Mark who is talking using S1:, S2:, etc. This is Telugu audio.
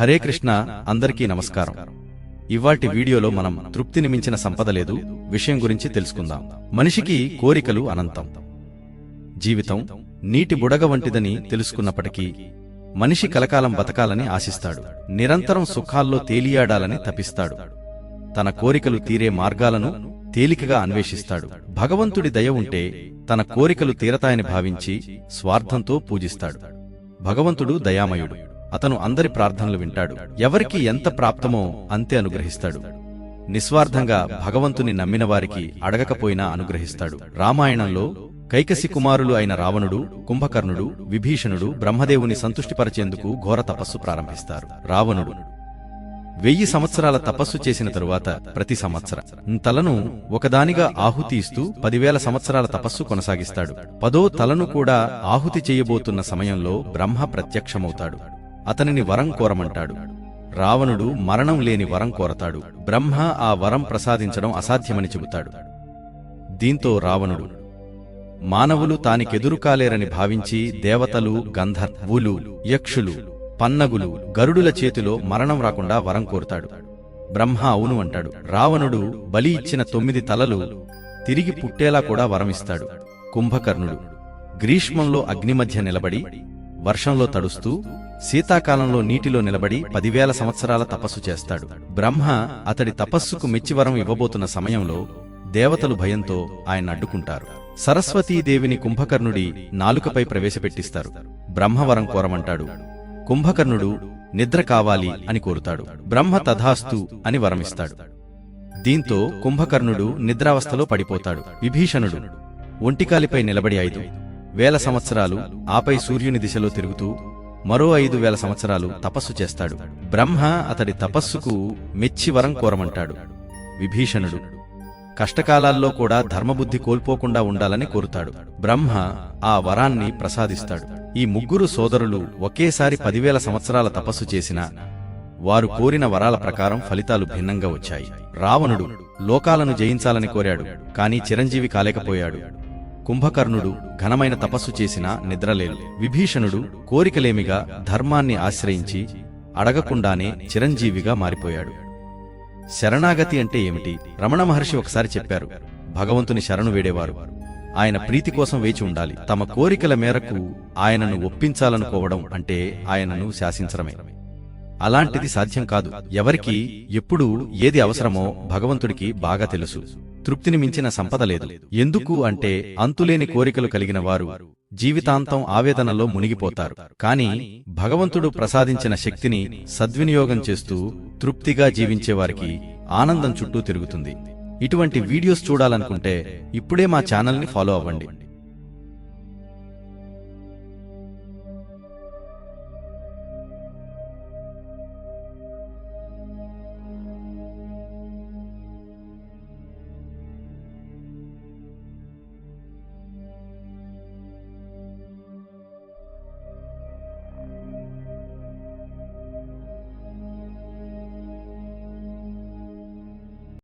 S1: హరే కృష్ణ అందరికీ నమస్కారం. ఇవాటి వీడియోలో మనం తృప్తిని మించిన సంపద లేదు విషయం గురించి తెలుసుకుందాం. మనిషికి కోరికలు అనంతం. జీవితం నీటి బుడగ వంటిదని తెలుసుకున్నప్పటికీ మనిషి కలకాలం బతకాలని ఆశిస్తాడు. నిరంతరం సుఖాల్లో తేలియాడాలని తపిస్తాడు. తన కోరికలు తీరే మార్గాలను తేలికగా అన్వేషిస్తాడు. భగవంతుడి దయ ఉంటే తన కోరికలు తీరతాయని భావించి స్వార్థంతో పూజిస్తాడు. భగవంతుడు దయామయుడు. అతను అందరి ప్రార్థనలు వింటాడు. ఎవరికి ఎంత ప్రాప్తమో అంతే అనుగ్రహిస్తాడు. నిస్వార్థంగా భగవంతుని నమ్మిన వారికి అడగకపోయినా అనుగ్రహిస్తాడు. రామాయణంలో కైకసి కుమారులు అయిన రావణుడు కుంభకర్ణుడు విభీషణుడు బ్రహ్మదేవుని సంతుష్టిపరచేందుకు ఘోర తపస్సు ప్రారంభిస్తారు. రావణుడు వెయ్యి సంవత్సరాల తపస్సు చేసిన తరువాత ప్రతి సంవత్సరం తలను ఒకదానిగా ఆహుతి ఇస్తూ పదివేల సంవత్సరాల తపస్సు కొనసాగిస్తాడు. పదో తలను కూడా ఆహుతి చేయబోతున్న సమయంలో బ్రహ్మ ప్రత్యక్షమవుతాడు. అతనిని వరం కోరమంటాడు. రావణుడు మరణం లేని వరం కోరతాడు. బ్రహ్మ ఆ వరం ప్రసాదించడం అసాధ్యమని చెబుతాడు. దీంతో రావణుడు మానవులు తానికెదురు కాలేరని భావించి దేవతలు గంధర్వులు యక్షులు పన్నగులు గరుడుల చేతిలో మరణం రాకుండా వరం కోరుతాడు. బ్రహ్మ అవును అంటాడు. రావణుడు బలి ఇచ్చిన తొమ్మిది తలలు తిరిగి పుట్టేలా కూడా వరమిస్తాడు. కుంభకర్ణుడు గ్రీష్మంలో అగ్ని మధ్య నిలబడి వర్షంలో తడుస్తూ శీతాకాలంలో నీటిలో నిలబడి పదివేల సంవత్సరాల తపస్సు చేస్తాడు. బ్రహ్మ అతడి తపస్సుకు మెచ్చివరం ఇవ్వబోతున్న సమయంలో దేవతలు భయంతో ఆయన అడ్డుకుంటారు. సరస్వతీదేవిని కుంభకర్ణుడి నాలుకపై ప్రవేశపెట్టిస్తారు. బ్రహ్మవరం కోరమంటాడు. కుంభకర్ణుడు నిద్ర కావాలి అని కోరుతాడు. బ్రహ్మ తథాస్తు అని వరమిస్తాడు. దీంతో కుంభకర్ణుడు నిద్రావస్థలో పడిపోతాడు. విభీషణుడు ఒంటికాలిపై నిలబడి ఐదు వేల సంవత్సరాలు ఆపై సూర్యుని దిశలో తిరుగుతూ మరో ఐదు వేల సంవత్సరాలు తపస్సు చేస్తాడు. బ్రహ్మ అతడి తపస్సుకు మెచ్చి వరం కోరమంటాడు. విభీషణుడు కష్టకాలాల్లో కూడా ధర్మబుద్ధి కోల్పోకుండా ఉండాలని కోరుతాడు. బ్రహ్మ ఆ వరాన్ని ప్రసాదిస్తాడు. ఈ ముగ్గురు సోదరులు ఒకేసారి పదివేల సంవత్సరాల తపస్సు చేసినా వారు కోరిన వరాల ప్రకారం ఫలితాలు భిన్నంగా వచ్చాయి. రావణుడు లోకాలను జయించాలని కోరాడు కాని చిరంజీవి కాలేకపోయాడు. కుంభకర్ణుడు ఘనమైన తపస్సు చేసినా నిద్రలేదు విభీషణుడు కోరికలేమిగా ధర్మాన్ని ఆశ్రయించి అడగకుండానే చిరంజీవిగా మారిపోయాడు. శరణాగతి అంటే ఏమిటి? రమణ మహర్షి ఒకసారి చెప్పారు భగవంతుని శరణు వేడేవారు. ఆయన ప్రీతి కోసం వేచి ఉండాలి. తమ కోరికల మేరకు ఆయనను ఒప్పించాలనుకోవడం అంటే ఆయనను శాసించడమే. అలాంటిది సాధ్యం కాదు. ఎవరికి ఎప్పుడు ఏది అవసరమో భగవంతుడికి బాగా తెలుసు. తృప్తిని మించిన సంపద లేదు. ఎందుకు అంటే అంతులేని కోరికలు కలిగిన వారు జీవితాంతం ఆవేదనలో మునిగిపోతారు. కాని భగవంతుడు ప్రసాదించిన శక్తిని సద్వినియోగం చేస్తూ తృప్తిగా జీవించేవారికి ఆనందం చుట్టూ తిరుగుతుంది. ఇటువంటి వీడియోస్ చూడాలనుకుంటే ఇప్పుడే మా ఛానల్ని ఫాలో అవ్వండి.